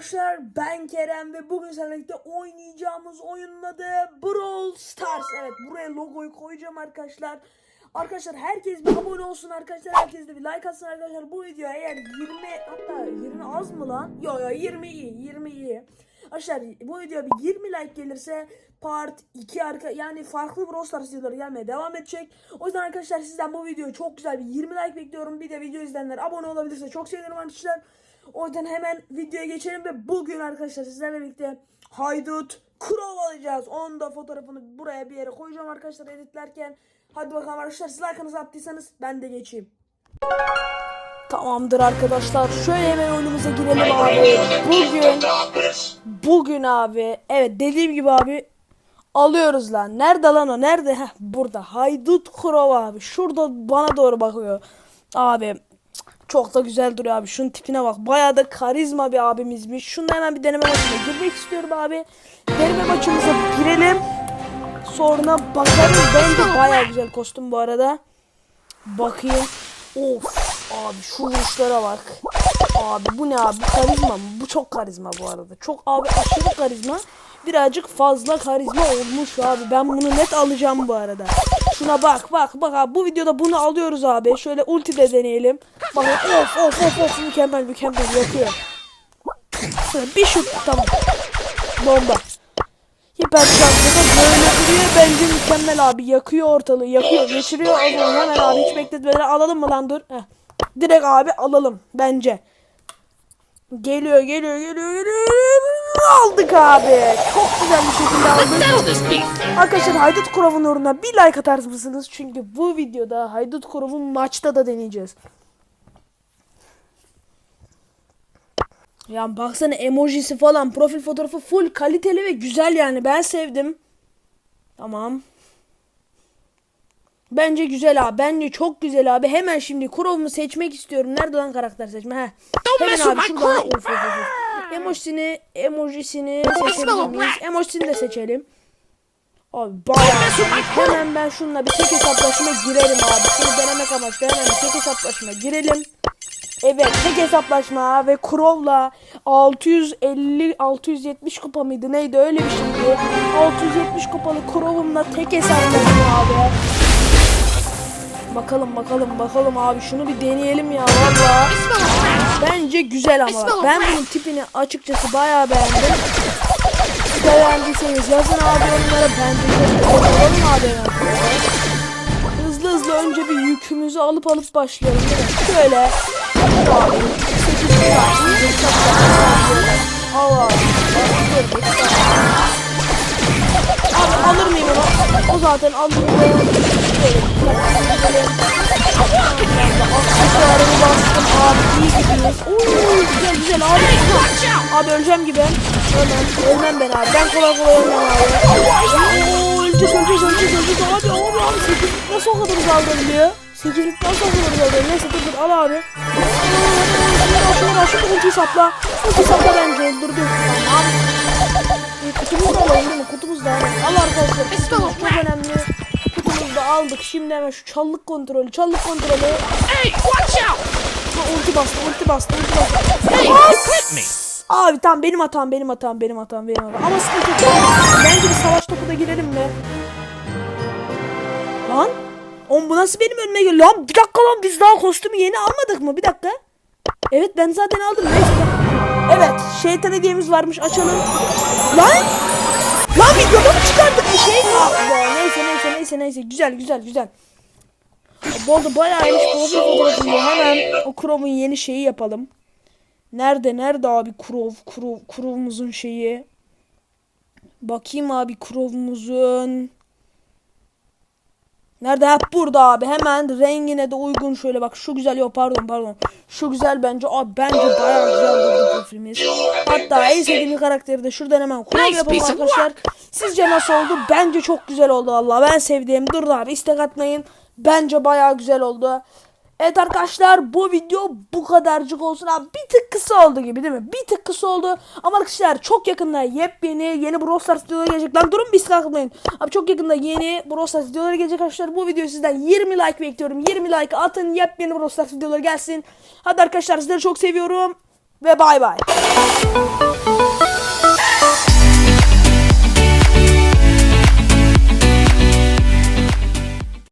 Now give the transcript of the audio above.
arkadaşlar ben Kerem ve bugün birlikte oynayacağımız oyunun adı Brawl Stars. Evet buraya logoyu koyacağım arkadaşlar. Arkadaşlar herkes bir abone olsun arkadaşlar. Herkes de bir like atsın arkadaşlar. Bu video eğer 20 hatta 20 az mı lan? Yo yo 20 iyi 20 iyi. Arkadaşlar bu video bir 20 like gelirse part 2 arka yani farklı Brawl Stars videoları gelmeye devam edecek. O yüzden arkadaşlar sizden bu videoyu çok güzel bir 20 like bekliyorum. Bir de video izleyenler abone olabilirse çok sevinirim arkadaşlar. O yüzden hemen videoya geçelim ve bugün arkadaşlar sizlerle birlikte Haydut Krov alacağız. Onun da fotoğrafını buraya bir yere koyacağım arkadaşlar editlerken. Hadi bakalım arkadaşlar siz like'ınızı attıysanız ben de geçeyim. Tamamdır arkadaşlar. Şöyle hemen oyunumuza girelim abi. Bugün bugün abi evet dediğim gibi abi alıyoruz lan. Nerede lan o? Nerede? Heh, burada. Haydut Krov abi. Şurada bana doğru bakıyor. Abi çok da güzel duruyor abi. Şunun tipine bak. Bayağı da karizma bir abimizmiş. Şununla hemen bir deneme maçına girmek istiyorum abi. Deneme maçımıza girelim. Sonra bakarız. Bence bayağı güzel kostüm bu arada. Bakayım. Of abi şu vuruşlara bak. Abi bu ne abi? Karizma mı? Bu çok karizma bu arada. Çok abi aşırı karizma. Birazcık fazla karizma olmuş abi. Ben bunu net alacağım bu arada. Şuna bak bak bak abi. Bu videoda bunu alıyoruz abi. Şöyle ulti de deneyelim. Bakın of of of of mükemmel mükemmel yakıyor. Şöyle bir şut tamam. Bomba. Hiper şarjda böyle duruyor. Bence mükemmel abi. Yakıyor ortalığı. Yakıyor. Geçiriyor. O zaman hemen abi hiç bekletmeden alalım mı lan dur. Heh. Direkt abi alalım. Bence. Geliyor geliyor geliyor geliyor. Aldık abi. Çok güzel bir şekilde aldık. Arkadaşlar Haydut Kurov'un uğruna bir like atar mısınız? Çünkü bu videoda Haydut Kurov'un maçta da deneyeceğiz. Ya baksana emojisi falan profil fotoğrafı full kaliteli ve güzel yani ben sevdim. Tamam. Bence güzel abi. Bence çok güzel abi. Hemen şimdi Kurov'umu seçmek istiyorum. Nerede lan karakter seçme? He. Hemen abi şuradan. Kurov. Of, of, of, of. Emojisini, emojisini smell seçebilir a miyiz? rat. Emojisini de seçelim. Abi bayağı hemen ben şununla bir tek hesaplaşma girelim abi. Şunu denemek amaçlı hemen bir tek hesaplaşma girelim. Evet tek hesaplaşma ve Crow'la 650 670 kupa mıydı neydi öyle bir şeydi. 670 kupalı Crow'umla tek hesaplaşma abi. Bakalım bakalım bakalım abi şunu bir deneyelim ya valla. Bence güzel ama ben bunun tipini açıkçası bayağı beğendim. Beğendiyseniz yazın abi onlara ben de olalım abi. Hızlı hızlı önce bir yükümüzü alıp alıp başlayalım? Şöyle. Abi. 8 Allah. Abi alır mıyım onu? O zaten alır mıyım? Aksesuarımı bastım abi iyi gidiyoruz. Oo güzel güzel abi. Abi öleceğim gibi. Ölmem. Ölmem ben abi. Ben kolay kolay ölmem abi. Oo öleceğiz öleceğiz öleceğiz öleceğiz. Abi abi abi 8 nasıl o kadar uzaldırılıyor? 8 nasıl o kadar uzaldırılıyor? Neyse dur dur al abi. Şuna şuna ulti sapla. Ulti sapla bence öldürdü. Tamam. Kutumuz da alalım değil mi? Kutumuz da alalım. Al arkadaşlar. Kutumuz çok önemli. Kutumuzu da aldık. Şimdi hemen şu çallık kontrolü. Çallık kontrolü. Hey, watch out! Ulti bastı, ulti bastı, ulti bastı. Hey, hit me. Abi tamam benim hatam, benim hatam, benim hatam, benim hatam. Ama sıkıntı yok. Bence bir savaş topu da girelim mi? Lan? Oğlum bu nasıl benim önüme geliyor? Lan bir dakika lan biz daha kostümü yeni almadık mı? Bir dakika. Evet ben zaten aldım. Neyse. Evet şeytan hediyemiz varmış açalım. Lan! Lan videoda mı çıkardık bir şey? Ah be neyse neyse neyse neyse güzel güzel güzel. Bu arada bayağı iyiymiş profil fotoğrafını hemen o Chrome'un yeni şeyi yapalım. Nerede nerede abi Krov Krov Krov'umuzun şeyi. Bakayım abi Krov'umuzun. Nerede? Ha burada abi. Hemen rengine de uygun şöyle bak. Şu güzel yok pardon pardon. Şu güzel bence. Abi bence bayağı güzel durdu profilimiz. Hatta en sevdiğim karakteri de şuradan hemen Nice yapalım arkadaşlar. Sizce nasıl oldu? Bence çok güzel oldu valla. Ben sevdiğim. Dur abi istek atmayın. Bence bayağı güzel oldu. Evet arkadaşlar bu video bu kadarcık olsun abi bir tık kısa oldu gibi değil mi? Bir tık kısa oldu ama arkadaşlar çok yakında yepyeni yeni Brawl Stars videoları gelecek. Lan durun bir kalkmayın. Abi çok yakında yeni Brawl Stars videoları gelecek arkadaşlar. Bu videoyu sizden 20 like bekliyorum. 20 like atın yepyeni Brawl Stars videoları gelsin. Hadi arkadaşlar sizleri çok seviyorum ve bay bay.